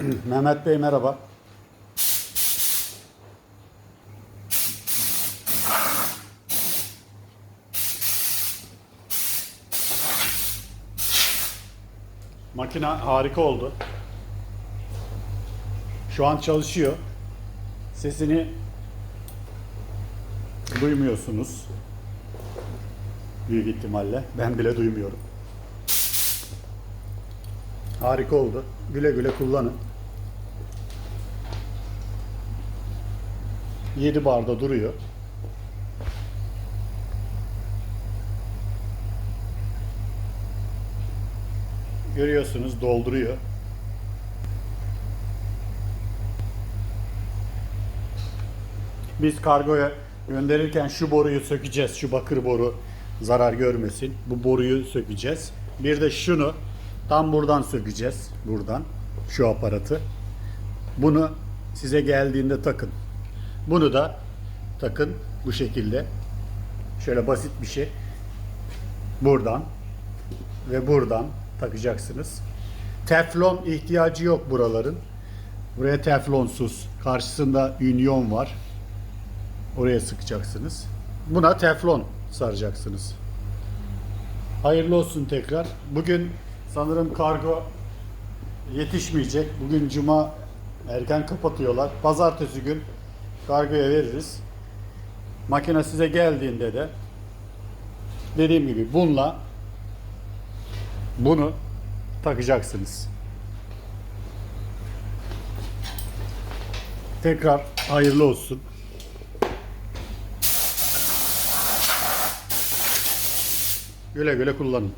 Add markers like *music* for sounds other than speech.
*clears throat* Mehmet Bey merhaba. Makine harika oldu. Şu an çalışıyor. Sesini duymuyorsunuz. Büyük ihtimalle. Ben bile duymuyorum. Harika oldu. Güle güle kullanın. 7 barda duruyor. Görüyorsunuz dolduruyor. Biz kargoya gönderirken şu boruyu sökeceğiz. Şu bakır boru zarar görmesin. Bu boruyu sökeceğiz. Bir de şunu tam buradan sökeceğiz. Buradan. Şu aparatı. Bunu size geldiğinde takın. Bunu da takın bu şekilde. Şöyle basit bir şey. Buradan ve buradan takacaksınız. Teflon ihtiyacı yok buraların. Buraya teflonsuz. Karşısında ünyon var. Oraya sıkacaksınız. Buna teflon saracaksınız. Hayırlı olsun tekrar. Bugün sanırım kargo yetişmeyecek. Bugün cuma erken kapatıyorlar. Pazartesi gün kargoya veririz. Makine size geldiğinde de dediğim gibi bununla bunu takacaksınız. Tekrar hayırlı olsun. Güle güle kullanın.